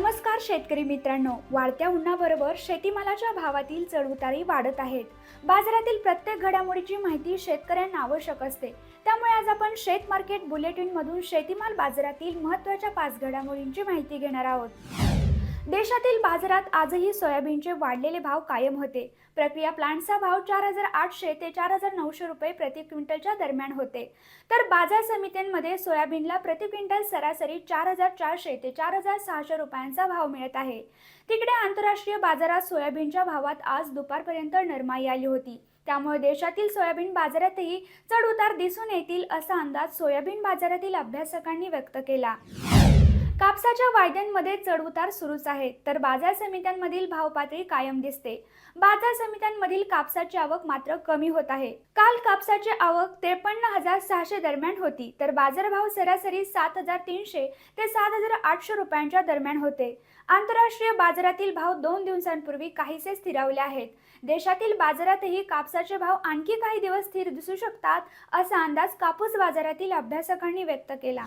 नमस्कार शेतकरी मित्रांनो. वाढत्या उन्हाबरोबर शेतीमालाच्या भावातील चढउतारी वाढत आहेत. बाजारातील प्रत्येक घडामोडीची माहिती शेतकऱ्यांना आवश्यक असते. त्यामुळे आज आपण शेत मार्केट बुलेटिन मधून शेतीमाल बाजारातील महत्त्वाच्या पाच घडामोडींची माहिती घेणार आहोत. देशातील बाजारात आजही सोयाबीनचे वाढलेले भाव कायम होते. प्रक्रिया प्लांटचा भाव चार हजार आठशे ते चार हजार नऊशे रुपये प्रति क्विंटलच्या दरम्यान होते. तर बाजार समित्यांमध्ये सोयाबीनला प्रति क्विंटल सरासरी चार हजार चारशे ते चार हजार सहाशे रुपयांचा भाव मिळत आहे. तिकडे आंतरराष्ट्रीय बाजारात सोयाबीनच्या भावात आज दुपारपर्यंत नरमाई आली होती. त्यामुळे देशातील सोयाबीन बाजारातही चढ उतार दिसून येतील असा अंदाज सोयाबीन बाजारातील अभ्यासकांनी व्यक्त केला. कापसाच्या वायद्यांमध्ये चढउतार सुरूच आहे. तर बाजार समित्यांमधील भाव पातळी कायम दिसते. बाजार समित्यांमधील कापसाची आवक मात्र कमी होत आहे. काल कापसाची आवक त्रेपन्न हजार सहाशे दरम्यान होती. तर बाजारभाव सरासरी सात हजार तीनशे ते सात हजार आठशे रुपयांच्या दरम्यान होते. आंतरराष्ट्रीय बाजारातील भाव दोन दिवसांपूर्वी काहीसे स्थिरावले आहेत. देशातील बाजारातही कापसाचे भाव आणखी काही दिवस स्थिर दिसू शकतात असा अंदाज कापूस बाजारातील अभ्यासकांनी व्यक्त केला.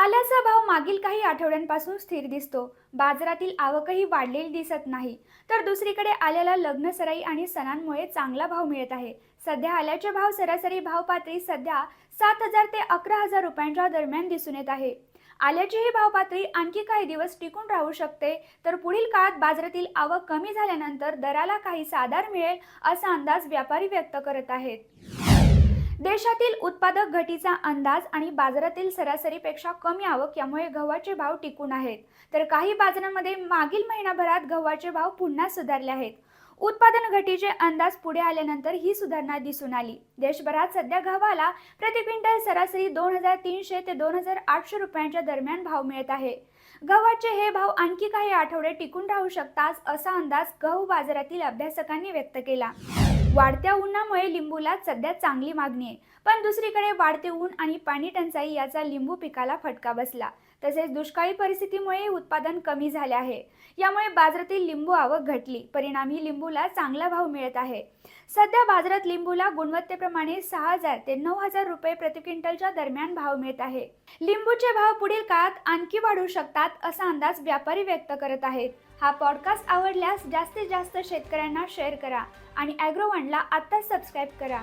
आल्याचा भाव मागील काही आठवड्यांपासून स्थिर दिसतो. बाजारातील आवकही वाढलेली दिसत नाही. तर दुसरीकडे आल्याला लग्न सराई आणि सणांमुळे चांगला भाव मिळत आहे. सध्या आल्याचे भाव सरासरी भाव पातळी सध्या सात हजार ते अकरा हजार रुपयांच्या दरम्यान दिसून येत आहे. आल्याची ही भाव पातळी आणखी काही दिवस टिकून राहू शकते. तर पुढील काळात बाजारातील आवक कमी झाल्यानंतर दराला काही साधार मिळेल असा अंदाज व्यापारी व्यक्त करत आहेत. देशातील उत्पादक घटीचा अंदाज आणि बाजारातील सरासरीपेक्षा कमी आवक यामुळे गव्हाचे भाव टिकून आहेत. तर काही बाजारांमध्ये मागील महिनाभरात गव्हाचे भाव पुन्हा सुधारले आहेत. उत्पादन घटीचे अंदाज पुढे आल्यानंतर ही सुधारणा दिसून आली. देशभरात सध्या गव्हाला प्रति क्विंटल सरासरी दोन हजार तीनशे ते दोन हजार आठशे रुपयांच्या दरम्यान भाव मिळत आहे. गव्हाचे हे भाव आणखी काही आठवडे टिकून राहू शकतात असा अंदाज गहू बाजारातील अभ्यासकांनी व्यक्त केला. वाढत्या उन्हामुळे लिंबूला सध्या चांगली मागणी आहे. पण दुसरीकडे वाढते ऊन आणि पाणी टंचाई याचा लिंबू पिकाला फटका बसला. तसेच दुष्काळी परिस्थितीमुळे उत्पादन कमी झाले आहे. यामुळे बाजारातील लिंबू आवक घटली. परिणामी लिंबूला चांगला भाव मिळत आहे. सध्या बाजारात लिंबूला गुणवत्तेप्रमाणे सहा हजार ते नऊ हजार रुपये प्रति क्विंटलच्या दरम्यान भाव मिळत आहे. लिंबूचे भाव पुढील काळात आणखी वाढू शकतात असा अंदाज व्यापारी व्यक्त करत आहेत. हा पॉडकास्ट आवडल्यास जास्तीत जास्त शेतकऱ्यांना शेअर करा आणि ॲग्रोवनला आत्ताच सबस्क्राईब करा.